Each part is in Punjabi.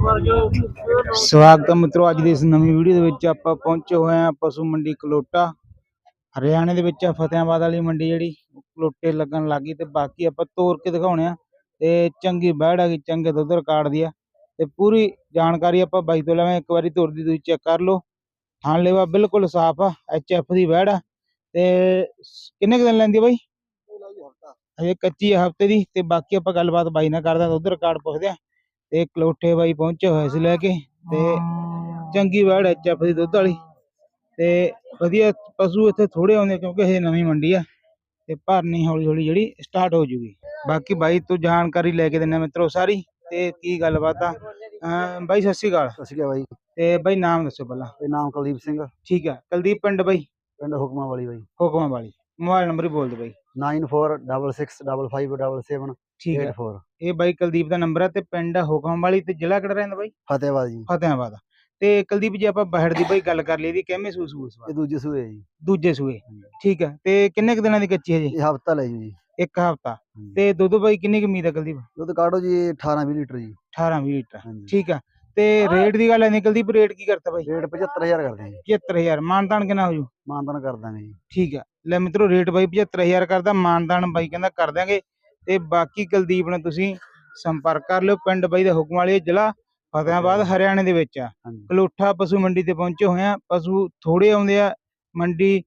ਸਵਾਗਤ ਹੈ ਮਿੱਤਰੋ ਅੱਜ ਦੀ ਇਸ ਨਵੀਂ ਵੀਡੀਓ ਦੇ ਵਿੱਚ ਆਪਾਂ ਪਹੁੰਚੇ ਹੋਏ ਹਾਂ ਪਸ਼ੂ ਮੰਡੀ ਕਲੋਟਾ। ਹਰਿਆਣੇ ਦੇ ਵਿੱਚ ਆ ਫਤਿਆਬਾਦ ਵਾਲੀ ਮੰਡੀ ਜਿਹੜੀ ਕਲੋਟੇ ਲੱਗਣ ਲੱਗੀ ਤੇ ਬਾਕੀ ਆਪਾਂ ਤੋਰ ਕੇ ਦਿਖਾਉਣੇ ਆ। ਤੇ ਚੰਗੀ ਬੈੜ ਹੈਗੀ ਚੰਗੇ ਦੁੱਧ ਰਿਕਾਰਡ ਦੀ ਆ। ਤੇ ਪੂਰੀ ਜਾਣਕਾਰੀ ਆਪਾਂ ਬਾਈ ਤੋਂ ਲਵਾਂਗੇ ਇੱਕ ਵਾਰੀ ਤੋਰਦੀ ਤੁਸੀਂ ਚੈੱਕ ਕਰ ਲਓ। ਥਾਣ ਲੈਵਾ ਬਿਲਕੁਲ ਸਾਫ਼ ਆ ਐਚ ਐਫ ਦੀ ਬੈੜ ਆ। ਤੇ ਕਿੰਨੇ ਕੁ ਦਿਨ ਲੈਂਦੀ ਆ ਬਾਈ? ਹਜੇ ਕੱਚੀ ਆ ਹਫ਼ਤੇ ਦੀ ਤੇ ਬਾਕੀ ਆਪਾਂ ਗੱਲਬਾਤ ਬਾਈ ਨਾਲ ਕਰਦੇ ਆ ਦੁੱਧ ਰਿਕਾਰਡ ਪੁੱਛਦੇ ਆ। ਤੇ ਕਲੋਟੇ ਬਾਈ ਪਹੁੰਚੇ ਹੋਏ ਸੀ ਲੈ ਕੇ ਤੇ ਚੰਗੀ ਵੜ ਐਚ ਐਫ ਦੀ ਦੁੱਧ ਵਾਲੀ। ਤੇ ਵਧੀਆ ਪਸ਼ੂ ਇੱਥੇ ਥੋੜੇ ਆਉਂਦੇ ਕਿਉਂਕਿ ਇਹ ਨਵੀਂ ਮੰਡੀ ਆ ਤੇ ਭਰਨੀ ਹੌਲੀ ਹੌਲੀ ਜਿਹੜੀ ਸਟਾਰਟ ਹੋ ਜੂਗੀ। ਬਾਕੀ ਬਾਈ ਤੋਂ ਜਾਣਕਾਰੀ ਲੈ ਕੇ ਦਿੰਨੇ ਮਿੱਤਰੋ ਸਾਰੀ ਤੇ ਕੀ ਗੱਲਬਾਤ ਆ। ਅਮ ਬਾਈ ਸਤਿ ਸ਼੍ਰੀ ਅਕਾਲ। ਸਤਿ ਸ਼੍ਰੀ ਅਕਾਲ ਬਾਈ। ਤੇ ਬਾਈ ਨਾਮ ਦੱਸੋ ਪਹਿਲਾਂ। ਤੇ ਨਾਮ ਕੁਲਦੀਪ ਸਿੰਘ ਠੀਕ ਆ। ਕੁਲਦੀਪ ਪਿੰਡ ਬਾਈ? ਪਿੰਡ ਹੁਕਮਾ ਵਾਲੀ ਬਾਈ। ਹੁਕਮਾਂ ਵਾਲੀ। ਮੋਬਾਈਲ ਨੰਬਰ ਹੀ ਬੋਲ ਦਿਓ ਬਾਈ। 9466555784 ਠੀਕ ਆ ਇਹ ਬਾਈ ਕੁਲਦੀਪ ਦਾ ਨੰਬਰ ਹੈ ਤੇ ਪਿੰਡ ਹੁਕਮਾਂ ਵਾਲੀ ਤੇ ਜ਼ਿਲ੍ਹਾ ਕਿਹੜਾ ਰਹਿੰਦਾ ਬਾਈ? ਫਤਿਹਵਾਦ ਜੀ। ਫਤਿਆਬਾਦ ਤੇ ਕੁਲਦੀਪ ਜੀ ਆਪਾਂ ਬਾਹਰ ਦੀ ਬਾਈ ਗੱਲ ਕਰ ਲਈ ਦੀ ਕਿਵੇਂ ਸੂ ਸੂ ਇਸ ਵਾਰ ਇਹ ਦੂਜੇ ਸੂਏ ਜੀ। ਦੂਜੇ ਸੂਏ। ਠੀਕ ਹੈ ਤੇ ਕਿੰਨੇ ਕੁ ਦਿਨਾਂ ਦੀ ਕੱਚੀ ਹੈ ਜੀ? ਇਹ ਹਫਤਾ ਲੈ ਜੂ। ਇੱਕ ਹਫਤਾ। ਤੇ ਦੁੱਧ ਬਾਈ ਕਿੰਨੀ ਕੁ ਉਮੀਦ ਹੈ ਕੁਲਦੀਪ? ਦੁੱਧ ਕਾਢੋ ਜੀ 18 20 ਲੀਟਰ ਜੀ। 18 20 ਲੀਟਰ। ਠੀਕ ਆ। ਤੇ ਰੇਟ ਦੀ ਗੱਲ ਹੈ ਨਿਕਲਦੀ ਪਰ ਰੇਟ ਕੀ ਕਰਤਾ ਬਾਈ? ਰੇਟ 75000 ਕਰਦੇ ਹਾਂ ਜੀ। 75000 ਮਾਨਦਾਨ ਕਿੰਨਾ ਹੋ ਜੂ? ਮਾਨਦਾਨ ਕਰ ਦਾਂਗੇ ਜੀ। ਠੀਕ ਆ। ਲੈ ਮਿੱਤਰੋ ਰੇਟ ਬਾਈ 75000 ਕਰਦਾ। ਮਾਨਦਾਨ ਬਾਈ ਕਹਿੰਦਾ ਕਰ ਦਿਆਂਗੇ। ਤੇ ਬਾਕੀ ਕੁਲਦੀਪ ਨਾਲ ਤੁਸੀਂ ਸੰਪਰਕ ਕਰ ਲਿਓ ਪਿੰਡ ਬਾਈ ਦਾ ਹੁਕਮ ਵਾਲੀ ਜ਼ਿਲ੍ਹਾ ਫਤਿਆਬਾਦ ਹਰਿਆਣੇ ਦੇ ਵਿੱਚ ਆ। ਹਾਂਜੀ। ਕਲੋਠਾ ਪਸ਼ੂ ਮੰਡੀ ਤੇ ਪਹੁੰਚੇ ਹੋਏ ਆ। ਪਸ਼ੂ ਥੋੜੇ ਆਉਂਦੇ ਆ ਮੰਡੀ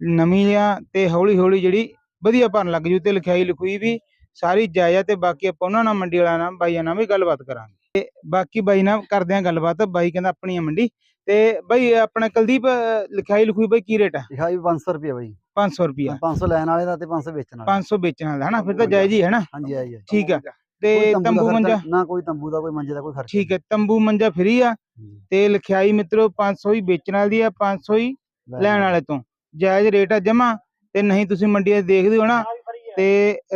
ਨਵੀਂ ਆ ਤੇ ਹੌਲੀ ਹੌਲੀ ਜਿਹੜੀ ਵਧੀਆ ਭਰਨ ਲੱਗ ਜੂ ਤੇ ਲਿਖਾਈ ਲਿਖੂਈ ਵੀ ਸਾਰੀ ਜਾਇਜ਼ ਆ ਤੇ ਬਾਕੀ ਆਪਾਂ ਉਹਨਾਂ ਨਾਲ ਮੰਡੀ ਵਾਲਿਆਂ ਨਾਲ ਬਾਈਆਂ ਨਾਲ ਵੀ ਗੱਲਬਾਤ ਕਰਾਂਗੇ। ਤੇ ਬਾਕੀ ਬਾਈ ਨਾਲ ਕਰਦੇ ਆ ਗੱਲਬਾਤ ਬਾਈ ਕਹਿੰਦਾ ਆਪਣੀ ਆ ਮੰਡੀ ਤੇ ਬਾਈ ਆਪਣਾ ਕੁਲਦੀਪ ਅਹ, ਲਿਖਾਈ ਲਿਖੂਈ ਬਾਈ ਕੀ ਰੇਟ ਆ? ਵੀ 500 ਰੁਪਏ ਬਾਈ। 500 ਰੁਪਿਆ 500 ਲੈਣ ਵਾਲੇ ਦਾ ਤੇ 500 ਵੇਚਣ ਵਾਲਾ। 500 ਵੇਚਣ ਵਾਲਾ ਹਨਾ? ਫਿਰ ਤਾਂ ਜਾਇਜ਼ ਹੀ ਹੈ ਨਾ? ਹਾਂਜੀ ਆਈ ਹੈ ਠੀਕ ਆ। ਤੇ ਤੰਬੂ ਮੰਜਾ? ਨਾ ਕੋਈ ਤੰਬੂ ਦਾ ਕੋਈ ਮੰਜੇ ਦਾ ਕੋਈ ਖਰਚਾ ਠੀਕ ਹੈ ਤੰਬੂ ਮੰਜਾ ਫਰੀ ਆ। ਤੇ ਲਿਖਾਈ ਮਿੱਤਰੋ 500 ਹੀ ਵੇਚਣ ਵਾਲੀ ਆ 500 ਹੀ। ਲੈਣ ਵਾਲੇ ਤੋਂ। ਜਾਇਜ਼ ਰੇਟ ਆ ਜਮਾ ਤੇ ਨਹੀਂ ਤੁਸੀਂ ਮੰਡੀਆਂ ਦੇਖਦੇ ਹੋ ਨਾ ਤੇ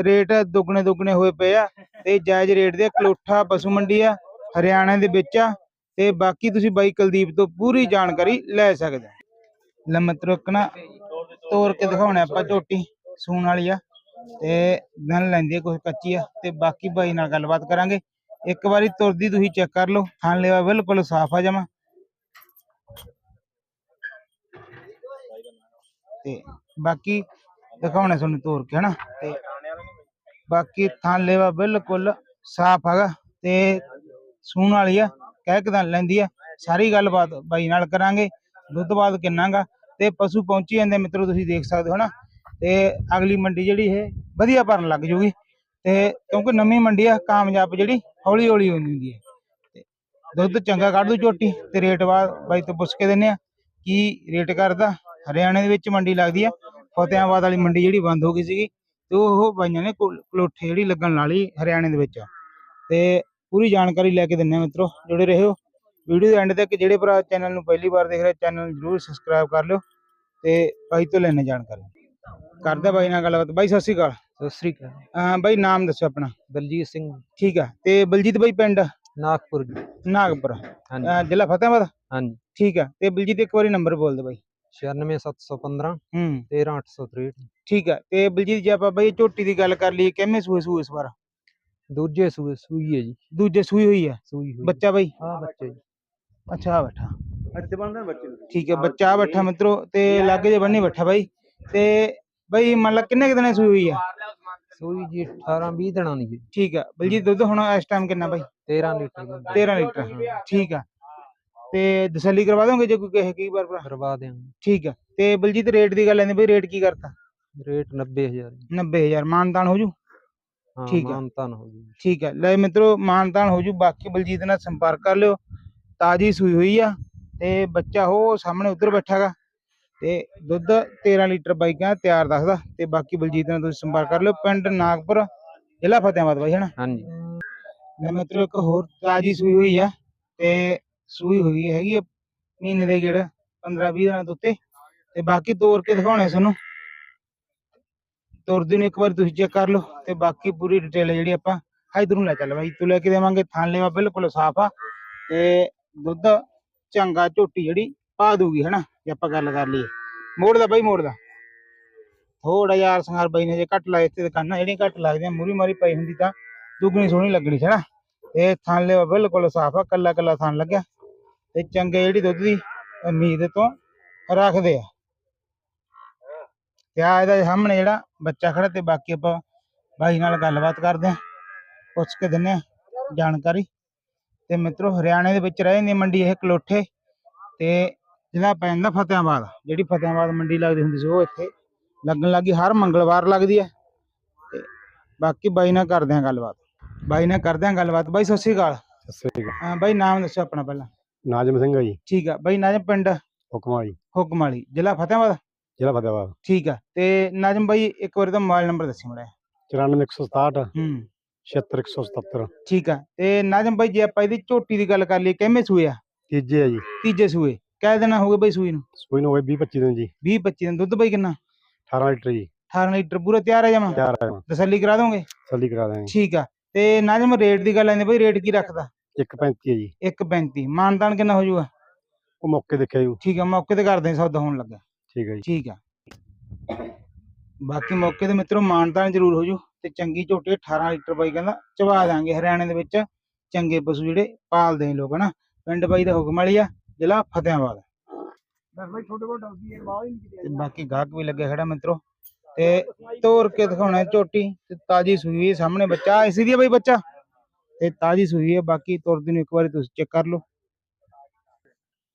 ਰੇਟ ਦੁੱਗਣੇ ਦੁੱਗਣੇ ਹੋਏ ਪਏ ਆ। ਤੇ ਜਾਇਜ਼ ਰੇਟ ਦੇ ਕਲੋਠਾ ਪਸ਼ੂ ਮੰਡੀ ਆ ਹਰਿਆਣਾ ਦੇ ਵਿੱਚ ਆ। ਤੇ ਬਾਕੀ ਤੁਸੀਂ ਬਾਈ ਕੁਲਦੀਪ ਤੋਂ ਪੂਰੀ ਜਾਣਕਾਰੀ ਲੈ ਸਕਦੇ ਲੈ ਮਿੱਤਰੋ ਤੋੜ ਕੇ ਦਿਖਾਉਣਾ ਆਪਾਂ ਝੋਟੀ ਸੂਣ ਵਾਲੀ ਆ ਤੇ ਦਿਨ ਲੈਂਦੀ ਆ ਕੁਝ ਕੱਚੀ ਆ ਤੇ ਬਾਕੀ ਬਾਈ ਨਾਲ ਗੱਲਬਾਤ ਕਰਾਂਗੇ। ਇੱਕ ਵਾਰੀ ਤੁਰਦੀ ਤੁਸੀਂ ਚੈੱਕ ਕਰ ਲਓ ਥਣ ਲੈਵਾ ਬਿਲਕੁਲ ਸਾਫ਼ ਆ ਜਮਾ। ਤੇ ਬਾਕੀ ਦਿਖਾਉਣਾ ਤੁਹਾਨੂੰ ਤੋਰ ਕੇ ਹਨਾ? ਤੇ ਬਾਕੀ ਥਣ ਲੈਵਾ ਬਿਲਕੁਲ ਸਾਫ਼ ਹੈਗਾ ਤੇ ਸੂਣ ਵਾਲੀ ਆ ਕਹਿ ਕਦਾਂ ਲੈਂਦੀ ਆ। ਸਾਰੀ ਗੱਲਬਾਤ ਬਾਈ ਨਾਲ ਕਰਾਂਗੇ ਦੁੱਧ ਬਾਅਦ ਕਿੰਨਾਗਾ ਤੇ ਪਸ਼ੂ ਪਹੁੰਚੀ ਜਾਂਦੇ ਮਿੱਤਰੋ, ਤੁਸੀਂ ਦੇਖ ਸਕਦੇ ਹੋ ਨਾ ਤੇ ਅਗਲੀ ਮੰਡੀ ਜਿਹੜੀ ਇਹ ਵਧੀਆ ਭਰਨ ਲੱਗ ਜੂਗੀ। ਤੇ ਕਿਉਂਕਿ ਨਵੀਂ ਮੰਡੀ ਆ, ਕਾਮਯਾਬ ਜਿਹੜੀ ਹੌਲੀ ਹੌਲੀ ਹੁੰਦੀ ਹੁੰਦੀ ਹੈ ਦੁੱਧ ਚੰਗਾ ਕੱਢ ਦੂ ਝੋਟੀ ਤੇ ਰੇਟ ਬਾਅਦ ਬਾਈ ਤੋਂ ਪੁੱਛ ਕੇ ਦਿੰਨੇ ਆ ਕੀ ਰੇਟ ਕਰਦਾ। ਹਰਿਆਣੇ ਦੇ ਵਿੱਚ ਮੰਡੀ ਲੱਗਦੀ ਆ, ਫਤਿਆਬਾਦ ਵਾਲੀ ਮੰਡੀ ਜਿਹੜੀ ਬੰਦ ਹੋ ਗਈ ਸੀਗੀ ਤੇ ਉਹ ਬਾਈਆਂ ਨੇ ਕੋਲ- ਜਿਹੜੀ ਲੱਗਣ ਵਾਲੀ ਹਰਿਆਣੇ ਦੇ ਵਿੱਚ। ਤੇ ਪੂਰੀ ਜਾਣਕਾਰੀ ਲੈ ਕੇ ਦਿੰਨੇ ਆ ਮਿੱਤਰੋ, ਜੁੜੇ ਰਹੋ। ਵੀਡੀਓ ਦੇ ਐਂਡ ਤੱਕ, ਜਿਹੜੇ ਭਰਾ ਚੈਨਲ ਨੂੰ ਪਹਿਲੀ ਵਾਰ ਦੇਖ ਰਹੇ ਚੈਨਲ ਨੂੰ ਜਰੂਰ ਸਬਸਕ੍ਰਾਈਬ ਕਰ ਲਿਓ। ਤੇ ਬਾਈ ਤੋਂ ਲੈਣੇ ਜਾਣਕਾਰੀ। ਕਰਦਾ ਬਾਈ ਨਾਲ ਗੱਲਬਾਤ। ਬਾਈ ਸਤਿ ਸ਼੍ਰੀ ਅਕਾਲ। ਸਤਿ ਸ੍ਰੀ ਅਕਾਲ ਅਹ ਬਾਈ ਨਾਮ ਦੱਸੋ ਆਪਣਾ। ਬਲਜੀਤ ਸਿੰਘ। ਠੀਕ ਆ। ਤੇ ਬਲਜੀਤ ਬਾਈ ਪਿੰਡ? ਨਾਗਪੁਰ। ਜੀ। ਨਾਗਪੁਰ। ਹਾਂਜੀ। ਅਹ ਜ਼ਿਲ੍ਹਾ ਫਤਿਆਬਾਦ ਹਾਂਜੀ। ਠੀਕ ਆ। ਤੇ ਬਲਜੀਤ ਇੱਕ ਵਾਰੀ ਨੰਬਰ ਬੋਲ ਦੇ ਬਾਈ। 96715 ਹੂੰ। 13863 ਠੀਕ ਆ। ਤੇ ਬਲਜੀਤ ਜੇ ਆਪਾਂ ਬਾਈ ਝੋਟੀ ਦੀ ਗੱਲ ਕਰ ਲਈਏ। ਕਿੰਨੇ ਸੂਏ ਸੂਏ ਇਸ ਵਾਰ? ਦੂਜੇ ਸੂਏ ਸੂਈ ਹੈ ਜੀ। ਦੂਜੇ ਸੂਈ ਹੋਈ ਆ। ਸੂਈ ਹੋਈ ਬੱਚਾ ਬਾਈ? ਆ ਬੱਚੇ ਜੀ। ਅੱਛਾ ਆ ਬੈਠਾ। ਬੱਚੇ ਠੀਕ ਹੈ ਬੱਚਾ ਬੈਠਾ ਮਿੱਤਰੋ ਤੇ ਲਾਗੇ ਜੇ ਬੰਨੀ ਬੈਠਾ ਬਾਈ। ਤੇ ਬਾਈ ਮੰਨ ਲਾ ਕਿੰਨੇ ਕੁ ਦਿਨਾਂ ਦੀ ਸੂਈ ਹੋਈ ਆ? ਸੂਈ ਜੀ 18 20 ਦਿਨਾਂ ਦੀ। ਜੀ ਠੀਕ ਆ ਬਲਜੀਤ ਦੁੱਧ ਹੁਣ ਇਸ ਟਾਈਮ ਕਿੰਨਾ ਬਾਈ? 13 ਲੀਟਰ। ਦੀ 13 ਲੀਟਰ ਠੀਕ ਆ। ਤੇ ਤਸੱਲੀ ਕਰਵਾ ਦੋਗੇ ਜੇ ਕੋਈ ਕਹੇ ਕਈ ਵਾਰ ਭਰਾ? ਕਰਵਾ ਦਿਆਂਗੇ। ਠੀਕ ਆ ਤੇ ਬਲਜੀਤ ਰੇਟ ਦੀ ਗੱਲ ਆਂਦੀ ਬਈ ਰੇਟ ਕੀ ਕਰਤਾ? ਰੇਟ 90000 ਜੀ 90000 ਮਾਨਤਾਨ ਹੋ ਜੂ? ਹਾਂ ਠੀਕ ਹੈ। ਮਾਨਤਾਨ ਹੋ ਜੀ। ਠੀਕ ਹੈ ਲੈ ਮਿੱਤਰੋ ਮਾਨਤਾਨ ਹੋ ਜੂ ਬਾਕੀ ਬਲਜੀਤ ਨਾਲ ਸੰਪਰਕ ਕਰ ਲਿਓ। ਤਾਜੀ ਸੂਈ ਹੋਈ ਆ। ਤੇ ਬੱਚਾ ਉਹ ਸਾਹਮਣੇ ਉਧਰ ਬੈਠਾਗਾ ਤੇ ਦੁੱਧ 13 ਲੀਟਰ ਬਾਈਕਾਂ ਤਿਆਰ ਦੱਸਦਾ ਤੇ ਬਾਕੀ ਬਲਜੀਤ ਨਾਲ ਤੁਸੀਂ ਸੰਪਰਕ ਕਰ ਲਿਓ ਪਿੰਡ ਨਾਗਪੁਰ ਜ਼ਿਲ੍ਹਾ ਫਤਿਆਬਾਦ ਬਾਈ ਹਨਾ? ਹਾਂਜੀ। ਲੈ ਮਿੱਤਰੋ ਇੱਕ ਹੋਰ ਤਾਜੀ ਸੂਈ ਹੋਈ ਆ ਤੇ ਸੂਈ ਹੋਈ ਹੈਗੀ ਆ ਮਹੀਨੇ ਦੇ ਗੇੜ 15 20 ਦਿਨਾਂ ਤੋਂ ਉੱਤੇ। ਤੇ ਬਾਕੀ ਤੋੜ ਕੇ ਦਿਖਾਉਣੇ ਤੁਹਾਨੂੰ। ਤੁਰਦੀ ਨੂੰ ਇੱਕ ਵਾਰ ਤੁਸੀਂ ਚੈੱਕ ਕਰ ਲਓ ਤੇ ਬਾਕੀ ਪੂਰੀ ਡਿਟੇਲ ਜਿਹੜੀ ਆਪਾਂ ਇਧਰੋਂ ਲੈ ਚੱਲ ਬਾਈ ਤੂੰ ਲੈ ਕੇ ਦੇਵਾਂਗੇ ਥਾਣ ਲੈਵਾ ਬਿਲਕੁਲ ਸਾਫ਼ ਆ ਤੇ ਦੁੱਧ ਚੰਗਾ ਝੋਟੀ ਜਿਹੜੀ ਪਾ ਦੂਗੀ, ਹਨਾ, ਜੇ ਆਪਾਂ ਗੱਲ ਕਰ ਲਈਏ। ਮੋੜ ਦਾ ਬਾਈ, ਮੋੜ ਦਾ ਥੋੜਾ ਯਾਰ ਸੰਗਾਰ ਬਾਈ ਨੇ ਜੇ ਘੱਟ ਲਾਏ ਤੇ ਦੁਕਾਨਾਂ ਜਿਹੜੀਆਂ ਘੱਟ ਲੱਗਦੀਆਂ, ਮੂਰੀ ਮਾਰੀ ਪਈ ਹੁੰਦੀ ਤਾਂ ਦੁੱਗਣੀ ਸੋਹਣੀ ਲੱਗਣੀ ਸੀ, ਹਨਾ। ਤੇ ਥਣ ਲਿਆ ਬਿਲਕੁਲ ਸਾਫ਼ ਆ, ਕੱਲਾ ਕੱਲਾ ਥਣ ਲੱਗਿਆ। ਤੇ ਚੰਗੇ ਜਿਹੜੀ ਦੁੱਧ ਦੀ ਉਮੀਦ ਤੋਂ ਰੱਖਦੇ ਆ। ਤੇ ਆ ਇਹਦਾ ਸਾਹਮਣੇ ਜਿਹੜਾ ਬੱਚਾ ਖੜਾ ਤੇ ਬਾਕੀ ਆਪਾਂ ਬਾਈ ਨਾਲ ਗੱਲਬਾਤ ਕਰਦੇ ਆ। ਪੁੱਛ ਕੇ ਦਿੰਨੇ ਆ ਜਾਣਕਾਰੀ। ਤੇ ਮਿੱਤਰੋ ਹਰਿਆਣੇ ਦੇ ਵਿੱਚ ਰਹੇ ਨੇ ਮੰਡੀ ਇਹ ਕਲੋਠੇ ਤੇ ਜਿਹੜਾ ਪੈਂਦਾ ਫਤਿਆਬਾਦ ਜਿਹੜੀ ਫਤਿਆਬਾਦ ਮੰਡੀ ਲੱਗਦੀ ਹੁੰਦੀ ਸੀ ਉਹ ਇੱਥੇ ਲੱਗਣ ਲੱਗੀ ਹਰ ਮੰਗਲਵਾਰ ਲੱਗਦੀ ਹੈ ਤੇ ਬਾਕੀ ਬਾਈ ਨਾਲ ਕਰਦੇ ਆ ਗੱਲਬਾਤ। ਬਾਈ ਨਾਲ ਕਰਦੇ ਆ ਗੱਲਬਾਤ। ਬਾਈ ਸਤਿ ਸ਼੍ਰੀ ਅਕਾਲ। ਸਤਿ ਸ੍ਰੀ ਅਕਾਲ। ਹਾਂ ਬਾਈ ਨਾਮ ਦੱਸੋ ਆਪਣਾ ਪਹਿਲਾਂ। ਨਾਜਮ ਸਿੰਘ ਆ ਜੀ। ਠੀਕ ਆ ਬਾਈ ਨਾਜਮ ਪਿੰਡ ਹੁਕਮਾ ਜੀ ਹੁਕਮ ਵਾਲੀ ਜ਼ਿਲ੍ਹਾ ਫਤਿਆਬਾਦ? ਜ਼ਿਲ੍ਹਾ ਫਤਿਆਬਾਦ। ਠੀਕ ਆ ਤੇ ਨਾਜਮ ਬਾਈ ਇੱਕ ਵਾਰੀ ਤਾਂ ਮੋਬਾਈਲ ਨੰਬਰ ਦੱਸੀ ਮੜਾ 94167 ਹੂੰ। 76177 ਠੀਕ ਆ ਤੇ ਨਾਜਮ ਬਾਈ ਜੇ ਆਪਾਂ ਇਹਦੀ ਝੋਟੀ ਦੀ ਗੱਲ ਕਰ ਲਈਏ ਕਿੰਨੇ ਸੂਏ ਆ? ਤੀਜੇ ਆ ਜੀ। ਤੀਜੇ ਸੂਏ ਕਹਿ ਦੇਣਾ ਹੋਗੇ ਬਾਈ ਸੂਈ ਨੂੰ? ਸੂਈ ਨੂੰ ਹੋਏ 20 25 ਦਿਨ ਜੀ। 20 25 ਦਿਨ ਦੁੱਧ ਬਾਈ ਕਿੰਨਾ? 18 ਲੀਟਰ ਜੀ। 18 ਲੀਟਰ ਪੂਰਾ ਤਿਆਰ ਹੈ ਜਮਾ? ਤਿਆਰ ਹੈ ਤਸੱਲੀ ਕਰਾ ਦੋਗੇ? ਸੱਲੀ ਕਰਾ ਦਾਂਗੇ ਠੀਕ ਆ ਤੇ ਨਾਜਮ ਰੇਟ ਦੀ ਗੱਲ ਆਂਦੀ ਬਾਈ ਰੇਟ ਕੀ ਰੱਖਦਾ? 135 ਹੈ ਜੀ। 1.35 ਮਾਨਦਾਨ ਕਿੰਨਾ ਹੋ ਜਾਊਗਾ ਉਹ ਮੌਕੇ ਦੇਖਿਆ ਜੀ। ਠੀਕ ਆ ਮੌਕੇ ਤੇ ਕਰਦੇ ਆ ਸੌਦਾ ਹੋਣ ਲੱਗਾ। ਠੀਕ ਹੈ ਜੀ। ਠੀਕ ਆ। ਬਾਕੀ ਮੌਕੇ ਤੇ ਮਿੱਤਰੋ ਮਾਨਦਾਨ ਜ਼ਰੂਰ ਹੋ ਜੂ। ਤੇ ਚੰਗੀ ਝੋਟੀ 18 ਲੀਟਰ ਬਾਈ ਕਹਿੰਦਾ ਚਵਾ ਦਾਂਗੇ ਹਰਿਆਣੇ ਦੇ ਵਿੱਚ। ਚੰਗੇ ਪਸ਼ੂ ਜਿਹੜੇ ਪਾਲਦੇ ਨੇ ਲੋਕ ਹਨਾ। ਪਿੰਡ ਬਾਈ ਦਾ ਹੁਕਮ ਵਾਲੀ ਆ ਜ਼ਿਲ੍ਹਾ ਫਤਿਆਬਾਦ। ਤੇ ਬਾਕੀ ਗਾਹਕ ਵੀ ਲੱਗਿਆ ਖੜਾ ਮਿੱਤਰੋ। ਤੇ ਤੋੜ ਕੇ ਦਿਖਾਉਣਾ ਝੋਟੀ ਤੇ ਤਾਜੀ ਸੂਈ ਹੋਈ ਸਾਹਮਣੇ ਬੱਚਾ ਇਸੇ ਦੀ ਬਾਈ ਬੱਚਾ। ਤੇ ਤਾਜੀ ਸੂਈ ਹੈ ਬਾਕੀ ਤੁਰਦੀ ਨੂੰ ਇੱਕ ਵਾਰੀ ਤੁਸੀਂ ਚੈੱਕ ਕਰ ਲਓ।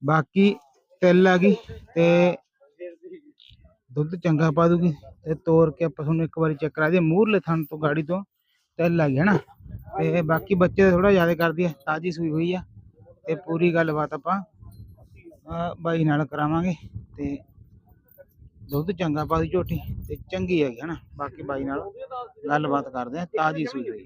ਬਾਕੀ ਤਿਲ ਆ ਗਈ ਤੇ ਦੁੱਧ ਚੰਗਾ ਪਾ ਦੂਗੀ ਤੇ ਤੋੜ ਕੇ ਆਪਾਂ ਤੁਹਾਨੂੰ ਇੱਕ ਵਾਰੀ ਚੈੱਕ ਕਰਾ ਦਈਏ ਮੂਹਰਲੇ ਥਣ ਤੋਂ ਗਾੜੀ ਤੋਂ ਤਿਲ ਆ ਗਈ ਹੈ ਨਾ। ਤੇ ਬਾਕੀ ਬੱਚੇ ਥੋੜਾ ਜ਼ਿਆਦਾ ਕਰਦੀ ਹੈ ਤਾਜੀ ਸੂਈ ਹੋਈ ਆ। ਤੇ ਪੂਰੀ ਗੱਲਬਾਤ ਆਪਾਂ ਬਾਈ ਨਾਲ ਕਰਾਵਾਂਗੇ। ਤੇ ਦੁੱਧ ਚੰਗਾ ਪਾ ਦੀ ਝੋਟੀ ਤੇ ਚੰਗੀ ਹੈਗੀ ਹੈ ਨਾ ਬਾਕੀ ਬਾਈ ਨਾਲ ਗੱਲਬਾਤ ਕਰਦੇ ਆ ਤਾਜੀ ਸੂਈ ਹੋਈ।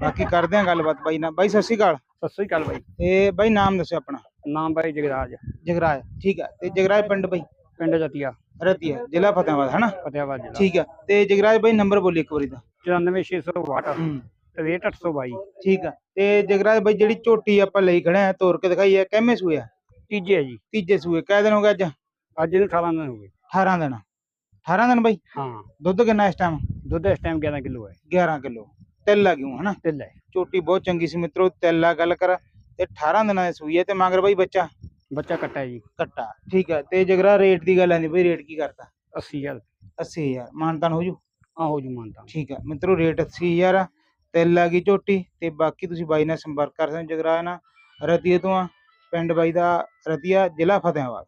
ਬਾਕੀ ਕਰਦੇ ਆ ਗੱਲਬਾਤ ਬਾਈ ਨਾਲ। ਬਾਈ ਸਤਿ ਸ਼੍ਰੀ ਅਕਾਲ। ਸਤਿ ਸ੍ਰੀ ਅਕਾਲ ਬਾਈ। ਤੇ ਬਾਈ ਨਾਮ ਦੱਸਿਓ ਆਪਣਾ। ਨਾਮ ਬਾਈ ਜਗਰਾਜ। ਜਗਰਾਜ ਠੀਕ ਹੈ ਤੇ ਜਗਰਾਜ ਪਿੰਡ ਬਾਈ? ਪਿੰਡ ਜਤੀਆ ਰਤੀਆ ਜ਼ਿਲ੍ਹਾ ਫਤਿਆਬਾਦ ਹੈ ਨਾ ਫਤਿਆਬਾਦ ਜ਼ਿਲ੍ਹਾ। ਠੀਕ ਹੈ ਤੇ ਜਗਰਾਜ ਬਾਈ ਨੰਬਰ ਬੋਲੀ ਇੱਕ ਵਾਰੀ ਦਾ 94662 ਹੂੰ। 63822 ਠੀਕ ਹੈ ਤੇ ਜਗਰਾਜ ਬਾਈ ਜਿਹੜੀ ਝੋਟੀ ਆਪਾਂ ਲਈ ਖੜੇ ਆ ਤੋੜ ਕੇ ਦਿਖਾਈ ਹੈ ਕਿੰਨੇ ਸੂਏ ਆ? ਤੀਜੇ ਹੈ ਜੀ। ਤੀਜੇ ਸੂਏ ਕਿਹ ਦਿਨ ਹੋ ਗਏ ਅੱਜ? ਅੱਜ ਇਹਨੂੰ 18 ਦਿਨ ਹੋ ਗਏ। 18 ਦਿਨ। 18 ਦਿਨ ਬਾਈ? ਹਾਂ। ਦੁੱਧ ਕਿੰਨਾ ਇਸ ਟਾਈਮ ਦੁੱਧ ਇਸ ਟਾਈਮ 11 ਕਿਲੋ ਹੈ। 11 ਕਿਲੋ। ਤਿਲ ਆ ਗਿਓ ਹਨਾ? ਤਿੱਲ ਝੋਟੀ ਬਹੁਤ ਚੰਗੀ ਸੀ ਮਿੱਤਰੋ ਤਿਲ ਆ ਗੱਲ ਕਰ। ਤੇ 18 ਦਿਨਾਂ ਦੀ ਸੂਈ ਹੈ ਤੇ ਮਗਰ ਬਾਈ ਬੱਚਾ। ਬੱਚਾ ਕੱਟਾ ਜੀ। ਕੱਟਾ ਠੀਕ ਹੈ ਤੇ ਜਗਰਾ ਰੇਟ ਦੀ ਗੱਲ ਆਂਦੀ ਬਈ ਰੇਟ ਕੀ ਕਰਤਾ? 80000 80000 ਮਾਨਤਾਨ ਹੋ ਜੂ? ਆ ਹੋ ਜੂ ਮਾਨਤਾ ਠੀਕ ਹੈ ਮਿੱਤਰੋ ਰੇਟ 80000 ਆ ਤਿਲ ਆ ਗਈ ਝੋਟੀ ਤੇ ਬਾਕੀ ਤੁਸੀਂ ਬਾਈ ਨਾਲ ਸੰਪਰਕ ਕਰ ਸਕਦੇ ਜਗਰਾ ਨਾਲ ਰਤੀਏ ਤੋਂ ਆ ਪਿੰਡ ਬਾਈ ਦਾ ਰਤੀਆ ਜ਼ਿਲ੍ਹਾ ਫਤਿਆਬਾਦ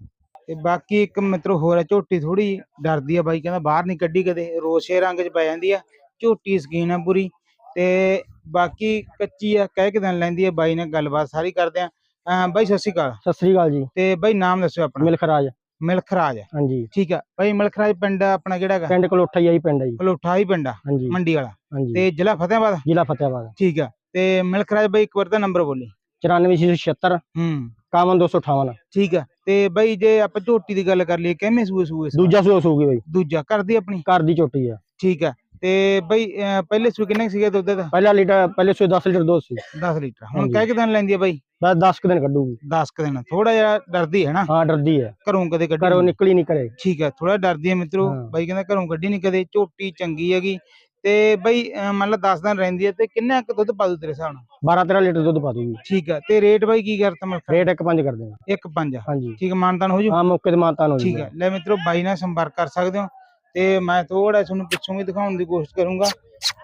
ਤੇ ਬਾਕੀ ਇੱਕ ਮਿੱਤਰੋ ਹੋਰ ਆ ਝੋਟੀ ਥੋੜੀ ਡਰਦੀ ਆ ਬਾਈ ਕਹਿੰਦਾ ਬਾਹਰ ਨਹੀਂ ਕੱਢੀ ਕਦੇ। ਰੋਸੇ ਰੰਗ 'ਚ ਪੈ ਜਾਂਦੀ ਆ। ਝੋਟੀ ਸਕੀਨ ਆ ਪੂਰੀ। ਤੇ ਬਾਕੀ ਕੱਚੀ ਆ ਕਹਿ ਕੇ ਦਿਨ ਲੈਂਦੀ ਆ ਬਾਈ ਨਾਲ ਗੱਲਬਾਤ ਸਾਰੀ ਕਰਦੇ ਆ। ਅਹ ਬਾਈ ਸਤਿ ਸ਼੍ਰੀ ਅਕਾਲ। ਸਤਿ ਸ੍ਰੀ ਅਕਾਲ ਜੀ। ਤੇ ਬਾਈ ਨਾਮ ਦੱਸਿਓ ਆਪਣਾ। ਮਿਲਖਰਾਜ। ਮਿਲਖਰਾਜ। ਹਾਂਜੀ। ਠੀਕ ਆ। ਬਾਈ ਮਿਲਖਰਾਜ ਪਿੰਡ ਆਪਣਾ ਕਿਹੜਾ ਹੈਗਾ? ਪਿੰਡ ਕੋਲੋਠਾ ਹੀ ਆ ਜੀ ਪਿੰਡ ਆ ਜੀ। ਕਲੋਠਾ ਹੀ ਪਿੰਡ ਆ ਹਾਂਜੀ। ਮੰਡੀ ਵਾਲਾ। ਹਾਂਜੀ। ਤੇ ਜ਼ਿਲ੍ਹਾ ਫਤਿਆਬਾਦ? ਜ਼ਿਲ੍ਹਾ ਫਤਿਆਬਾਦ। ਠੀਕ ਆ। ਤੇ ਮਿਲਖਰਾਜ ਬਾਈ ਇੱਕ ਵਾਰ ਦਾ ਨੰਬਰ ਬੋਲੀ। 94676 ਹੂੰ। 51258 ਠੀਕ ਆ। ਤੇ ਬਾਈ ਜੇ ਆਪਾਂ ਝੋਟੀ ਦੀ ਗੱਲ ਕਰ ਲਈਏ ਕਿੰਨੇ ਸੂਏ ਸੂਏ ਵਾਰ? ਦੂਜਾ ਸੂਆ ਸੂਗੀ ਬਾਈ। ਦੂਜਾ ਕਰਦੀ ਆਪਣੀ? ਘਰ ਦੀ ਝੋਟੀ ਆ। ਠੀਕ ਆ। ਤੇ ਬਾਈ ਅਹ ਪਹਿਲੇ ਸੂਏ ਕਿੰਨੇ ਕੁ ਸੀਗਾ ਦੁੱਧ ਦਾ? ਪਹਿਲਾ ਲੀਟਰ ਪਹਿਲੇ ਸੂਏ 10 ਲੀਟਰ ਦੁੱਧ ਸੀ। 10 ਲੀਟਰ। ਹੁਣ ਹਾਂਜੀ। ਕਹਿ ਕੇ ਦਿਨ ਲੈਂਦੀ ਆ ਬਾਈ? ਬਸ 10 ਕੁ ਦਿਨ ਕੱਢੂਗੀ। 10 ਕ ਦਿਨ। ਥੋੜਾ ਜਿਹਾ ਡਰਦੀ ਹੈ ਨਾ? ਹਾਂ ਡਰਦੀ ਹੈ। ਘਰੋਂ ਕਦੇ ਕੱਢੀ ਘਰੋਂ। ਨਿਕਲੀ ਨਹੀਂ ਕਰੇ ਠੀਕ ਆ ਥੋੜਾ ਡਰਦੀ ਹੈ ਮਿੱਤਰੋ। ਹਾਂ। ਬਾਈ ਕਹਿੰਦਾ ਘਰੋਂ ਕੱਢੀ ਨਹੀਂ ਕਦੇ ਝੋਟੀ ਚੰਗੀ ਹੈਗੀ। ਤੇ ਬਾਈ ਅਹ ਮੰਨ ਲਾ 10 ਦਿਨ ਰਹਿੰਦੀ ਹੈ ਤੇ ਕਿੰਨਾ ਕੁ ਦੁੱਧ ਪਾ ਦੂ ਤੇਰੇ ਹਿਸਾਬ ਨਾਲ? 12 13 ਲੀਟਰ ਦੁੱਧ ਪਾ ਦੂਗੀ। ਠੀਕ ਆ ਤੇ ਰੇਟ ਬਾਈ ਕੀ ਕਰਤਾ ਮੈਂ ਰੇਟ 1.5 ਕਰ ਦੇਣਾ। 1.5 ਹਾਂਜੀ। ਠੀਕ ਆ ਮਾਨਤਾਨ ਹੋ ਜੂ? ਹਾਂ ਮੌਕੇ ਤੇ ਮਾਨਤਾਨ ਹੋ ਠੀਕ ਜੂਗਾ ਹੈ। ਲੈ ਮਿੱਤਰੋ ਬਾਈ ਨਾਲ ਸੰਪਰਕ ਕਰ ਸਕਦੇ ਹੋ। ਤੇ ਮੈਂ ਥੋੜਾ ਤੁਹਾਨੂੰ ਪਿੱਛੋਂ ਵੀ ਦਿਖਾਉਣ ਦੀ ਕੋਸ਼ਿਸ਼ ਕਰੂੰਗਾ।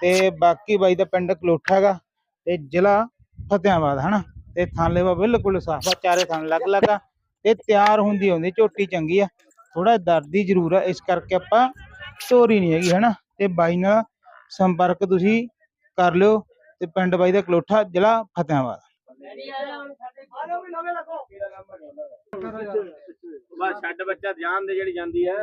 ਤੇ ਬਾਕੀ ਬਾਈ ਦਾ ਪਿੰਡ ਕਲੋਠਾ ਹੈਗਾ ਤੇ ਜ਼ਿਲ੍ਹਾ ਫਤਿਆਬਾਦ, ਹਨਾ? ਤੇ ਥਾਂਲੇਵਾ ਬਿਲਕੁਲ ਸਾਫ਼ ਆ, ਚਾਰੇ ਥਾਂ ਲੱਗ ਲੱਗਾ ਤੇ ਤਿਆਰ ਹੁੰਦੀ ਹੁੰਦੀ ਝੋਟੀ ਚੰਗੀ ਆ। ਥੋੜਾ ਦਰਦੀ ਜ਼ਰੂਰ ਆ, ਇਸ ਕਰਕੇ ਆਪਾਂ ਚੋਰੀ ਨਹੀਂ ਹੈਗੀ, ਹਨਾ? ਤੇ ਬਾਈ ਨਾਲ ਸੰਪਰਕ ਤੁਸੀਂ ਕਰ ਲਿਓ ਤੇ ਪਿੰਡ ਬਾਈ ਦਾ ਕਲੋਠਾ, ਜ਼ਿਲ੍ਹਾ ਫਤਿਆਬਾਦ। ਬਸ ਛੱਡ ਬੱਚਾ ਜਾਨ ਦੇ ਜਿਹੜੀ ਜਾਂਦੀ ਹੈ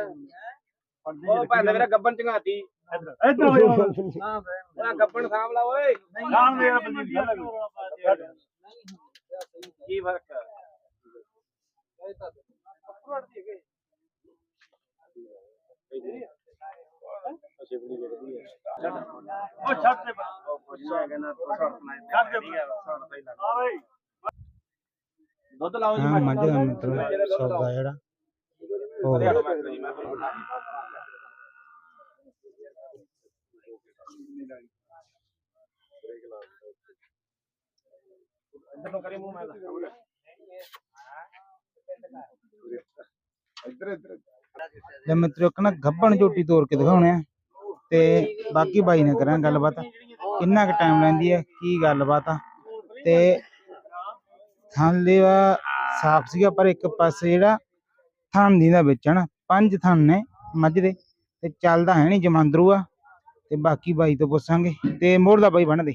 ਉਹ ਭੈਣ ਮੇਰਾ ਗੱਬਨ ਚੰਗਾਤੀ। ਇੱਧਰ ਹੋ ਉਹ ਗੱਬਨ ਸਾਂਭ ਲਾ ਓਏ। ਨਾਮ ਮੇਰਾ ਬਲਜੀਤ ਕੀ ਫ਼ਰਕ ਹੈ ਉਹ ਛੱਡ ਦੇ ਛੱਡ ਦੇ ਆਵੇ ਦੁੱਧ ਲਾਓ ਜੀ ਹਾਂ ਮੱਝ ਦਾ ਮਿੱਤਰੋ ਸੌਦਾ ਜਿਹੜਾ। ਹੋ ਗਿਆ ਇੱਧਰ ਨੂੰ ਕਰੀ ਮਿੱਤਰੋ, ਇੱਕ ਨਾ ਝੋਟੀ ਤੋੜ ਕੇ ਦਿਖਾਉਣੇ ਆ ਤੇ ਬਾਕੀ ਬਾਈ ਨੇ ਕਰਾਂ ਗੱਲਬਾਤ। ਕਿੰਨਾ ਕੁ ਟਾਈਮ ਲੈਂਦੀ ਹੈ ਕੀ ਗੱਲਬਾਤ ਆ? ਤੇ ਥਾਂਲੇਵਾ ਸਾਫ਼ ਸੀਗਾ, ਪਰ ਇੱਕ ਪਾਸੇ ਜਿਹੜਾ ਥਣ ਦੀ ਦਾ ਵਿੱਚ ਹਨਾ ਪੰਜ ਥਣ ਨੇ ਮੱਝ ਦੇ। ਤੇ ਚੱਲਦਾ ਹੈ ਨਹੀਂ ਜਮਾਂਦਰੂ ਆ ਤੇ ਬਾਕੀ ਬਾਈ ਤੋਂ ਪੁੱਛਾਂਗੇ। ਤੇ ਮੋੜ ਦਾ ਬਾਈ ਬਣ ਦੇ।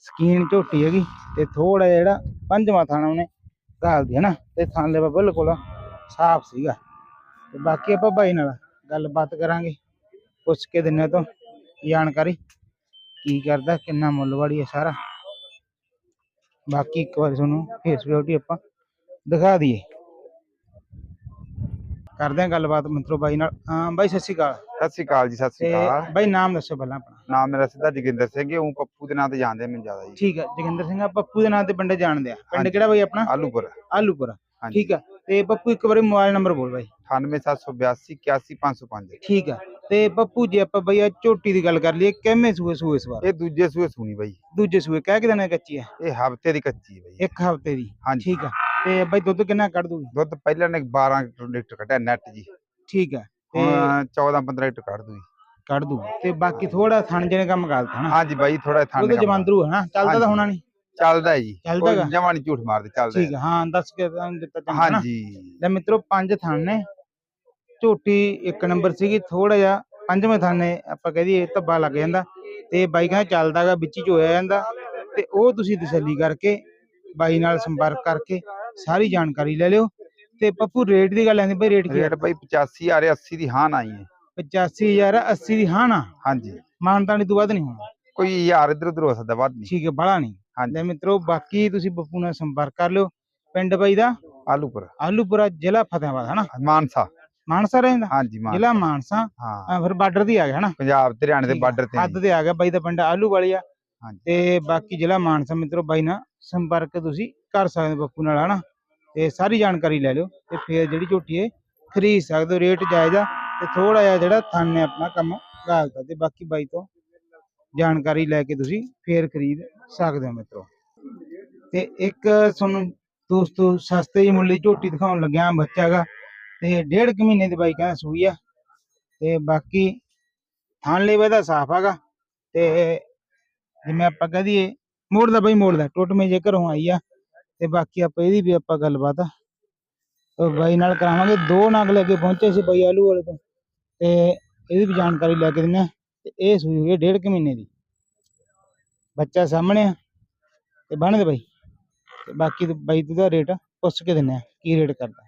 ਸਕੀਨ ਝੋਟੀ ਹੈਗੀ। ਤੇ ਥੋੜਾ ਜਿਹੜਾ ਪੰਜਵਾਂ ਥਾਣਾ ਉਹਨੇ ਘਾਲਦੀ ਹੈ ਨਾ। ਤੇ ਥਾਂਲੇਵਾ ਬਿਲਕੁਲ ਸਾਫ਼ ਸੀਗਾ। ਤੇ ਬਾਕੀ ਆਪਾਂ ਬਾਈ ਨਾਲ ਗੱਲਬਾਤ ਕਰਾਂਗੇ। ਪੁੱਛ ਕੇ ਦਿੰਨੇ ਤੋਂ ਜਾਣਕਾਰੀ। ਕੀ ਕਰਦਾ, ਕਿੰਨਾ ਮੁੱਲ ਵਾੜੀ ਹੈ ਸਾਰਾ। ਬਾਕੀ ਇੱਕ ਵਾਰ ਤੁਹਾਨੂੰ ਫੇਸ ਬਿਊਟੀ ਆਪਾਂ ਦਿਖਾ ਦਈਏ। ਕਰਦੇ ਹਾਂ ਗੱਲਬਾਤ ਮਿੱਤਰੋ ਬਾਈ ਨਾਲ। ਹਾਂ ਬਾਈ ਸਤਿ ਸ਼੍ਰੀ ਅਕਾਲ। ਸਤਿ ਸ਼੍ਰੀ ਅਕਾਲ ਜੀ ਸਤਿ ਸ਼੍ਰੀ ਅਕਾਲ। ਬਾਈ ਨਾਮ ਦੱਸੋ ਪਹਿਲਾਂ ਆਪਣਾ। ਨਾਮ ਮੇਰਾ ਸਿੱਧਾ ਜੋਗਿੰਦਰ ਸਿੰਘ ਹੈ ਉਹ ਪੱਪੂ ਦੇ ਨਾਂ ਤੇ ਜਾਣਦੇ ਆ ਮੈਨੂੰ ਜ਼ਿਆਦਾ ਜੀ। ਠੀਕ ਹੈ ਜੋਗਿੰਦਰ ਸਿੰਘ ਆ ਪੱਪੂ ਦੇ ਨਾਂ ਤੇ ਪਿੰਡ ਜਾਣਦੇ ਆ। ਪਿੰਡ। ਕਿਹੜਾ ਬਾਈ ਆਪਣਾ? ਆਲੂਪੁਰ। ਆਲੂਪੁਰਾ। ਠੀਕ ਆ ਤੇ ਪੱਪੂ ਇੱਕ ਵਾਰੀ ਮੋਬਾਈਲ ਨੰਬਰ ਬੋਲ ਬਾਈ। 98782 81505 ਠੀਕ ਆ ਤੇ ਪੱਪੂ ਜੇ ਆਪਾਂ ਬਈ ਆ ਝੋਟੀ ਦੀ ਗੱਲ ਕਰ ਲਈਏ ਕਿੰਨੇ ਸੂਏ ਸੂਏ ਇਸ ਵਾਰ ਇਹ ਦੂਜੇ ਸੂਏ ਸੁਣੀ ਬਾਈ। ਦੂਜੇ ਸੂਏ ਕਹਿ ਕੇ ਦਿਨਾਂ ਕੱਚੀ ਆ। ਇਹ ਹਫ਼ਤੇ ਦੀ ਕੱਚੀ ਹੈ ਬਾਈ। ਇੱਕ ਹਫ਼ਤੇ ਦੀ। ਹਾਂਜੀ। ਠੀਕ ਆ ਤੇ ਬਈ ਦੁੱਧ ਕਿੰਨਾ ਕੱਢ ਦੂਗੀ? ਦੁੱਧ ਪਹਿਲਾਂ ਨੇ 12 ਲੀਟਰ ਕੱਢਿਆ ਨੈਟ ਜੀ। ਠੀਕ ਤੇ ਹੁਣ 14 15 ਲੀਟਰ ਕੱਢ ਦੂਗੀ। ਕੱਢ ਦੂ ਤੇ ਬਾਕੀ ਥੋੜਾ ਥਣ ਜਿਹਨੇ ਕੰਮ ਕਰਤਾ ਹਨਾ? ਹਾਂਜੀ ਬਾਈ ਥੋੜਾ ਥਾਣੇ ਤਾਂ ਜਮਾਂਦਰੂ ਹੈ ਨਾ? ਚੱਲਦਾ ਤਾਂ। ਹੋਣਾ ਨਹੀਂ? ਚੱਲਦਾ ਹੈ ਜੀ। ਚੱਲਦਾ? ਜਮਾ ਨਹੀਂ ਝੂਠ ਮਾਰਦੇ ਚੱਲਦਾ ਠੀਕ ਹੈ। ਹਾਂ ਦੱਸ ਕੇ ਦਿੱਤਾ ਚੰਗਾ ਹਾਂਜੀ। ਲੈ ਮਿੱਤਰੋ ਪੰਜ ਥਣ ਨੇ। ਝੋਟੀ ਇੱਕ ਨੰਬਰ ਸੀਗੀ ਥੋੜਾ ਜਿਹਾ ਪੰਜਵੇਂ ਥਣ ਨੇ ਆਪਾਂ ਕਹਿ ਦਈਏ ਧੱਬਾ ਲੱਗ ਜਾਂਦਾ। ਤੇ ਬਾਈ ਕਹਿੰਦਾ ਚੱਲਦਾਗਾ ਵਿੱਚ ਹੀ ਚੋਇਆ ਜਾਂਦਾ। ਤੇ ਉਹ ਤੁਸੀਂ ਤਸੱਲੀ ਕਰਕੇ ਬਾਈ ਨਾਲ ਸੰਪਰਕ ਕਰਕੇ ਸਾਰੀ ਜਾਣਕਾਰੀ ਲੈ ਲਿਓ। ਤੇ ਪੱਪੂ ਰੇਟ ਦੀ ਗੱਲ ਆਂਦੀ ਬਈ ਰੇਟ ਕੀ ਰੇਟ ਬਾਈ 85 ਆ ਰਿਹਾ 80 ਦੀ ਹਾਂ ਆਈ ਹੈ 85000 80 ਦੀ ਹਾਂ ਨਾ ਹਾਂਜੀ। ਮਾਨਤਾਨੀ ਤੋਂ ਵੱਧ ਨਹੀਂ ਹੋਣਾ। ਕੋਈ ਯਾਰ ਇਧਰ ਉਧਰ ਹੋ ਸਕਦਾ ਵੱਧ ਨਹੀਂ। ਠੀਕ ਹੈ ਬੜਾ ਨਹੀਂ। ਲੈ ਮਿੱਤਰੋ ਬਾਕੀ ਤੁਸੀਂ ਬੱਪੂ ਨਾਲ ਸੰਪਰਕ ਕਰ ਲਿਓ। ਪਿੰਡ ਬਾਈ ਦਾ ਆਲੂਪੁਰ। ਆਲੂਪੁਰਾ ਜ਼ਿਲ੍ਹਾ ਫਤਿਹਾਬਾਦ ਹਨਾ? ਮਾਨਸਾ। ਮਾਨਸਾ ਰਹਿੰਦਾ? ਹਾਂਜੀ ਮਾਨਸਾ। ਜ਼ਿਲ੍ਹਾ ਮਾਨਸਾ। ਹਾਂ। ਫਿਰ ਬਾਰਡਰ ਦੀ ਆ ਗਿਆ ਹਨਾ? ਪੰਜਾਬ ਤੇ ਹਰਿਆਣੇ ਦੇ ਬਾਰਡਰ ਤੇ ਹੱਦ ਤੇ ਆ ਗਿਆ ਬਾਈ ਦਾ ਪਿੰਡ ਆਲੂ ਵਾਲੀ ਆ। ਹਾਂਜੀ। ਤੇ ਬਾਕੀ ਜ਼ਿਲ੍ਹਾ ਮਾਨਸਾ ਮਿੱਤਰੋ ਬਾਈ ਨਾਲ ਸੰਪਰਕ ਤੁਸੀਂ ਕਰ ਸਕਦੇ ਹੋ ਬੱਪੂ ਨਾਲ, ਹਨਾ? ਤੇ ਸਾਰੀ ਜਾਣਕਾਰੀ ਲੈ ਲਿਓ ਤੇ ਫਿਰ ਜਿਹੜੀ ਝੋਟੀ ਹੈ, ਖਰੀਦ ਸਕਦੇ ਹੋ, ਰੇਟ ਜਾਇਜ਼ ਆ ਤੇ ਥੋੜਾ ਜਿਹਾ ਜਿਹੜਾ ਥਣ ਨੇ ਆਪਣਾ ਕੰਮ ਗਾਲਤਾ ਤੇ ਬਾਕੀ ਬਾਈ ਤੋਂ ਜਾਣਕਾਰੀ ਲੈ ਕੇ ਤੁਸੀਂ ਫੇਰ ਖਰੀਦ ਸਕਦੇ ਹੋ ਮਿੱਤਰੋ। ਤੇ ਇੱਕ ਤੁਹਾਨੂੰ ਦੋਸਤੋ ਸਸਤੇ ਜਿਹੇ ਮੁੱਲ ਦੀ ਝੋਟੀ ਦਿਖਾਉਣ ਲੱਗਿਆ ਬੱਚਾ ਤੇ ਡੇਢ ਕੁ ਮਹੀਨੇ ਦੀ ਬਾਈ ਕਹਿੰਦਾ ਸੂਈ ਆ ਤੇ ਬਾਕੀ ਥਣ ਲੇਵੇ ਦਾ ਸਾਫ਼ ਹੈਗਾ ਤੇ ਜਿਵੇਂ ਆਪਾਂ ਕਹਿ ਦਈਏ ਮੋੜ ਦਾ ਬਈ ਮੋੜ ਦਾ ਟੁੱਟਵੇਂ ਜੇ ਘਰੋਂ ਆਈ ਆ ਤੇ ਬਾਕੀ ਆਪਾਂ ਇਹਦੀ ਵੀ ਆਪਾਂ ਗੱਲਬਾਤ ਬਾਈ ਨਾਲ ਕਰਾਵਾਂਗੇ। ਦੋ ਨਗ ਲੈ ਕੇ ਪਹੁੰਚੇ ਸੀ ਬਾਈ ਆਲੂ ਵਾਲੇ ਤੋਂ। ਤੇ ਇਹਦੀ ਵੀ ਜਾਣਕਾਰੀ ਲੈ ਕੇ ਦਿੰਦੇ ਆ ਤੇ ਇਹ ਸੂਈ ਹੋਈ ਡੇਢ ਕੁ ਮਹੀਨੇ ਦੀ। ਬੱਚਾ ਸਾਹਮਣੇ ਆ। ਤੇ ਬਣ ਦੇ ਬਾਈ। ਤੇ ਬਾਕੀ ਬਾਈ ਦਾ ਰੇਟ ਪੁੱਛ ਕੇ ਦਿੰਦੇ ਆ ਕੀ ਰੇਟ ਕਰਦਾ।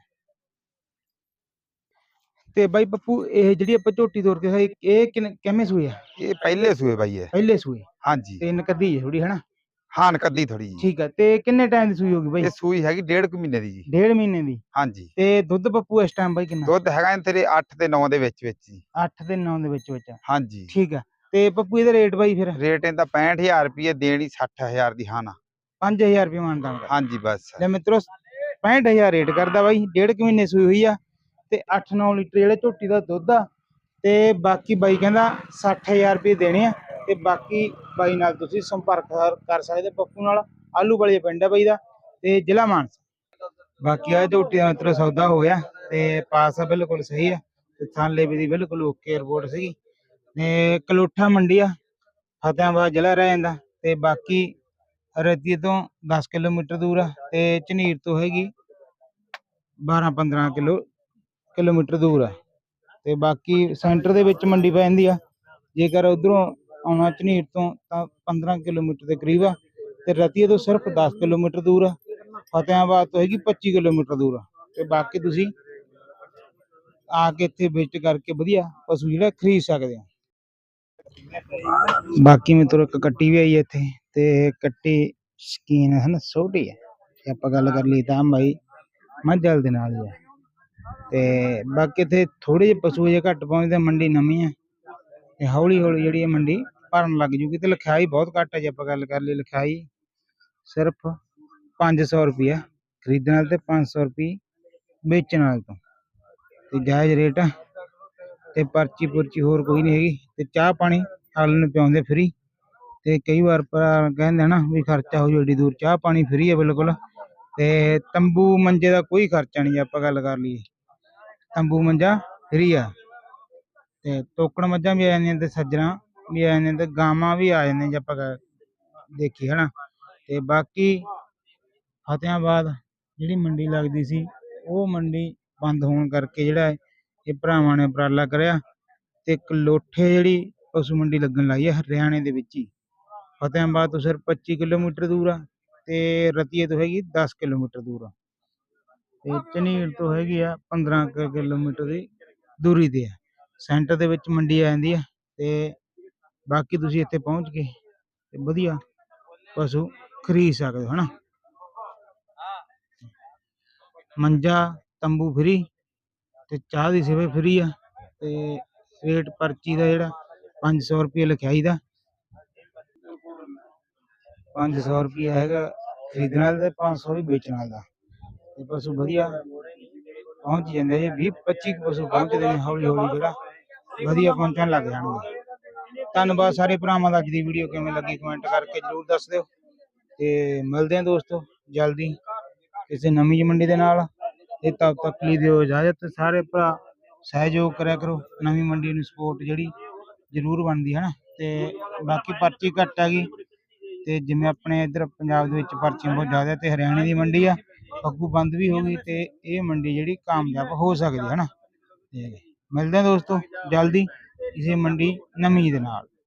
ਤੇ ਬਾਈ ਪੱਪੂ ਇਹ ਜਿਹੜੀ ਆਪਾਂ ਝੋਟੀ ਤੋਰ ਕੇ ਖਾਈ, ਇਹ ਕਿਵੇਂ ਸੂਈ ਆ? ਇਹ ਪਹਿਲੇ ਸੂਏ ਬਾਈ ਹੈ ਪਹਿਲੇ ਸੂਏ। ਹਾਂਜੀ। ਤੇ ਨਕਦੀ ਹੈ ਥੋੜੀ ਹਨਾ ਹਾਂ ਕੱਦੀ ਥੋੜੀ ਜੀ ਠੀਕ ਹੈ ਤੇ ਕਿੰਨੇ ਟਾਈਮ ਦੀ ਸੂਈ ਹੋਗੀ ਬਾਈ? ਇਹ ਸੂਈ ਹੈਗੀ ਡੇਢ ਕੁ ਮਹੀਨੇ ਦੀ ਜੀ। ਡੇਢ ਮਹੀਨੇ ਦੀ? ਹਾਂਜੀ। ਤੇ ਦੁੱਧ ਪੱਪੂ ਇਸ ਟਾਈਮ ਬਾਈ ਕਿੰਨਾ? ਦੁੱਧ ਹੈਗਾ ਇਹ ਤੇਰੇ 8 ਤੇ 9 ਦੇ ਵਿੱਚ ਵਿੱਚ ਜੀ। 8 ਤੇ 9 ਦੇ ਵਿੱਚ ਵਿੱਚ। ਹਾਂਜੀ। ਠੀਕ ਆ ਤੇ ਪੱਪੂ ਇਹਦਾ ਰੇਟ ਬਾਈ ਫਿਰ? ਰੇਟ ਇਹਦਾ 65000 ਰੁਪਏ ਦੇਣੀ 60000 ਦੀ ਹਾਂ ਨਾ 5000 ਰੁਪਏ ਮਾਨਦਾਨ ਕਰ ਹਾਂਜੀ ਬਸ। ਲੈ ਮਿੱਤਰੋ 65000 ਰੇਟ ਕਰਦਾ ਬਾਈ ਡੇਢ ਕੁ ਮਹੀਨੇ ਸੂਈ ਹੋਈ ਆ ਤੇ 8-9 ਲੀਟਰ ਜਿਹੜੇ ਝੋਟੀ ਦਾ ਦੁੱਧ ਆ ਤੇ ਬਾਕੀ ਬਾਈ ਕਹਿੰਦਾ 60000 ਰੁਪਏ ਦੇਣੇ ਆ ਤੇ ਬਾਕੀ ਬਾਈ ਨਾਲ ਤੁਸੀਂ ਸੰਪਰਕ ਕਰ- ਕਰ ਸਕਦੇ ਪੱਪੂ ਨਾਲ। ਆਲੂ ਵਾਲੇ ਪਿੰਡ ਆ ਬਾਈ ਦਾ ਤੇ ਜ਼ਿਲ੍ਹਾ ਮਾਨਸਾ। ਬਾਕੀ ਆ ਝੋਟੀ ਮਿੱਤਰੋ ਸੌਦਾ ਹੋ ਗਿਆ ਤੇ ਪਾਸ ਆ ਬਿਲਕੁਲ ਸਹੀ ਆ ਤੇ ਥਾਲੇ ਵੀ ਦੀ ਬਿਲਕੁਲ ਓਕੇ ਰਿਪੋਰਟ ਸੀਗੀ। ਤੇ ਕਲੋਠਾ ਮੰਡੀ ਆ, ਫਤਿਆਬਾਦ ਜ਼ਿਲ੍ਹਾ ਰਹਿ ਜਾਂਦਾ ਤੇ ਬਾਕੀ ਰਤੀ ਤੋਂ 10 ਕਿਲੋਮੀਟਰ ਦੂਰ ਆ ਤੇ ਝਨੀਰ ਤੋਂ ਹੈਗੀ 12 15 ਕਿਲੋ ਕਿਲੋਮੀਟਰ ਦੂਰ ਆ। ਤੇ ਬਾਕੀ ਸੈਂਟਰ ਦੇ ਵਿੱਚ ਮੰਡੀ ਪੈ ਜਾਂਦੀ ਆ। ਜੇਕਰ ਉਧਰੋਂ ਆਉਣਾ ਝਨੀਰ ਤੋਂ ਤਾਂ 15 ਕਿਲੋਮੀਟਰ ਦੇ ਕਰੀਬ ਆ, ਤੇ ਰਤੀਏ ਤੋਂ ਸਿਰਫ 10 ਕਿਲੋਮੀਟਰ ਦੂਰ ਆ। ਫਤਿਆਬਾਦ ਤੋਂ ਹੈਗੀ 25 ਕਿਲੋਮੀਟਰ ਦੂਰ ਆ। ਤੇ ਬਾਕੀ ਤੁਸੀਂ ਆ ਕੇ ਇੱਥੇ ਵਿਜ਼ਿਟ ਕਰਕੇ ਵਧੀਆ ਪਸ਼ੂ ਜਿਹੜਾ ਖਰੀਦ ਸਕਦੇ ਹੋ। ਬਾਕੀ ਮਿੱਤਰੋ, ਇੱਕ ਕੱਟੀ ਵੀ ਆਈ ਹੈ ਇੱਥੇ, ਤੇ ਕੱਟੀ ਸਕੀਨ ਹੈ ਨਾ, ਛੋਟੀ ਹੈ ਜੇ ਆਪਾਂ ਗੱਲ ਕਰ ਲਈ ਤਾਂ ਬਾਈ ਮੱਝਲ ਦੇ ਨਾਲ ਹੀ ਹੈ ਤੇ ਬਾਕੀ ਇੱਥੇ ਥੋੜੇ ਜਿਹੇ ਪਸ਼ੂ ਜੇ ਘੱਟ ਪਹੁੰਚਦੇ, ਮੰਡੀ ਨਵੀਂ ਹੈ ਤੇ ਹੌਲੀ ਹੌਲੀ ਜਿਹੜੀ ਇਹ ਮੰਡੀ ਭਰਨ ਲੱਗ ਜੂਗੀ ਤੇ ਲਿਖਾਈ ਬਹੁਤ ਘੱਟ ਹੈ ਜੇ ਆਪਾਂ ਗੱਲ ਕਰ ਲਈ ਲਿਖਾਈ ਸਿਰਫ 500 ਰੁਪਿਆ ਖਰੀਦਣ ਨਾਲ ਤੇ 500 ਰੁਪਏ ਵੇਚਣ ਵਾਲੇ ਤੋਂ। ਤੇ ਜਾਇਜ਼ ਰੇਟ ਆ ਤੇ ਪਰਚੀ ਪੁਰਚੀ ਹੋਰ ਕੋਈ ਨਹੀਂ ਹੈਗੀ ਤੇ ਚਾਹ ਪਾਣੀ ਹਾਲ ਨੂੰ ਪਿਆਉਂਦੇ ਫਰੀ ਤੇ ਕਈ ਵਾਰ ਕਹਿੰਦੇ ਨਾ ਵੀ ਖਰਚਾ ਹੋ ਜੂ ਏਡੀ ਦੂਰ, ਚਾਹ ਪਾਣੀ ਫ੍ਰੀ ਹੈ ਬਿਲਕੁਲ। ਤੇ ਤੰਬੂ ਮੰਜੇ ਦਾ ਕੋਈ ਖਰਚਾ ਨਹੀਂ ਜੇ ਆਪਾਂ ਗੱਲ ਕਰ ਲਈਏ। ਤੰਬੂ ਮੰਜਾ ਫ੍ਰੀ ਆ। ਤੇ ਤੋਕੜ ਮੱਝਾਂ ਵੀ ਆ ਜਾਂਦੀਆਂ ਤੇ ਸੱਜਣਾ ਵੀ ਆ ਜਾਂਦੀਆਂ ਤੇ ਗਾਵਾਂ ਵੀ ਆ ਜਾਂਦੀਆਂ ਜੇ ਆਪਾਂ ਗ- ਦੇਖੀਏ, ਹਨਾ? ਤੇ ਬਾਕੀ ਫਤਿਆਬਾਦ ਜਿਹੜੀ ਮੰਡੀ ਲੱਗਦੀ ਸੀ, ਉਹ ਮੰਡੀ ਬੰਦ ਹੋਣ ਕਰਕੇ ਜਿਹੜਾ ਹੈ, ਇਹ ਭਰਾਵਾਂ ਨੇ ਉਪਰਾਲਾ ਕਰਿਆ ਤੇ ਇੱਕ ਲੋਠੇ ਜਿਹੜੀ ਪਸ਼ੂ ਮੰਡੀ ਲੱਗਣ ਲੱਗੀ ਹੈ, ਹਰਿਆਣੇ ਦੇ ਵਿੱਚ ਹੀ। ਫਤਿਆਬਾਦ ਤੋਂ ਸਿਰਫ 25 ਕਿਲੋਮੀਟਰ ਦੂਰ ਆ ਤੇ ਰਤੀਏ ਤੋਂ ਹੈਗੀ 10 ਕਿਲੋਮੀਟਰ ਦੂਰ ਆ। ਤੇ ਝਨੀਰ ਤੋਂ ਹੈਗੀ ਆ 15 ਕੁ ਕਿਲੋਮੀਟਰ ਦੀ ਦੂਰੀ ਤੇ ਆ। ਸੈਂਟਰ ਦੇ ਵਿੱਚ ਮੰਡੀ ਆ ਜਾਂਦੀ ਹੈ ਤੇ ਬਾਕੀ ਤੁਸੀਂ ਇੱਥੇ ਪਹੁੰਚ ਕੇ ਤੇ ਵਧੀਆ ਪਸ਼ੂ ਖਰੀਦ ਸਕਦੇ ਹੋ, ਹਨਾ? ਮੰਜਾ, ਤੰਬੂ ਫਰੀ ਤੇ ਚਾਹ ਦੀ ਸੇਵਾ ਫਰੀ ਆ ਤੇ ਰੇਟ ਪਰਚੀ ਦਾ ਜਿਹੜਾ 500 ਰੁਪਏ ਲਿਖਿਆ ਦਾ। 500 ਰੁਪਏ ਹੈਗਾ ਖਰੀਦਣ ਵਾਲਾ ਤੇ 500 ਵੀ ਵੇਚਣ ਵਾਲੇ। ਦਾ ਪਸ਼ੂ ਵਧੀਆ ਪਹੁੰਚ ਜਾਂਦੇ ਜੀ 20 25 ਪਸ਼ੂ ਪਹੁੰਚਦੇ ਨੇ ਹੌਲੀ ਹੌਲੀ ਜਿਹੜਾ। ਵਧੀਆ ਪਹੁੰਚਣ ਲੱਗ ਜਾਣਗੇ। ਧੰਨਵਾਦ ਸਾਰੇ ਭਰਾਵਾਂ ਦਾ ਅੱਜ ਦੀ ਵੀਡੀਓ ਕਿਵੇਂ ਲੱਗੀ ਕਮੈਂਟ ਕਰਕੇ ਜਰੂਰ ਦੱਸ ਦਿਓ। ਤੇ ਮਿਲਦੇ ਹਾਂ ਦੋਸਤੋ ਜਲਦੀ ਕਿਸੇ ਨਵੀਂ ਮੰਡੀ ਦੇ ਨਾਲ। ਤੇ ਤਦ ਤੱਕ ਲਈ ਦਿਓ ਇਜਾਜ਼ਤ। ਸਾਰੇ ਭਰਾ ਸਹਿਯੋਗ ਕਰਿਆ ਕਰੋ। ਨਵੀਂ ਮੰਡੀ ਨੂੰ ਸਪੋਰਟ ਜਿਹੜੀ ਜ਼ਰੂਰ ਬਣਦੀ ਹੈ ਨਾ ਤੇ ਬਾਕੀ ਪਰਚੀ ਘੱਟ ਹੈਗੀ ਤੇ ਜਿਵੇਂ ਆਪਣੇ ਇੱਧਰ ਪੰਜਾਬ ਦੇ ਵਿੱਚ ਪਰਚੀਆਂ ਬਹੁਤ ਜ਼ਿਆਦਾ ਤੇ ਹਰਿਆਣੇ ਦੀ ਮੰਡੀ ਆ ਅੱਗੂ ਬੰਦ ਵੀ ਹੋ ਗਈ ਤੇ ਇਹ ਮੰਡੀ ਜਿਹੜੀ ਕਾਮਯਾਬ ਹੋ ਸਕਦੀ ਹੈ ਨਾ ਤੇ ਮਿਲਦੇ ਹਾਂ ਦੋਸਤੋ ਜਲਦੀ ਇਸੇ ਮੰਡੀ ਨਵੀਂ ਦੇ ਨਾਲ।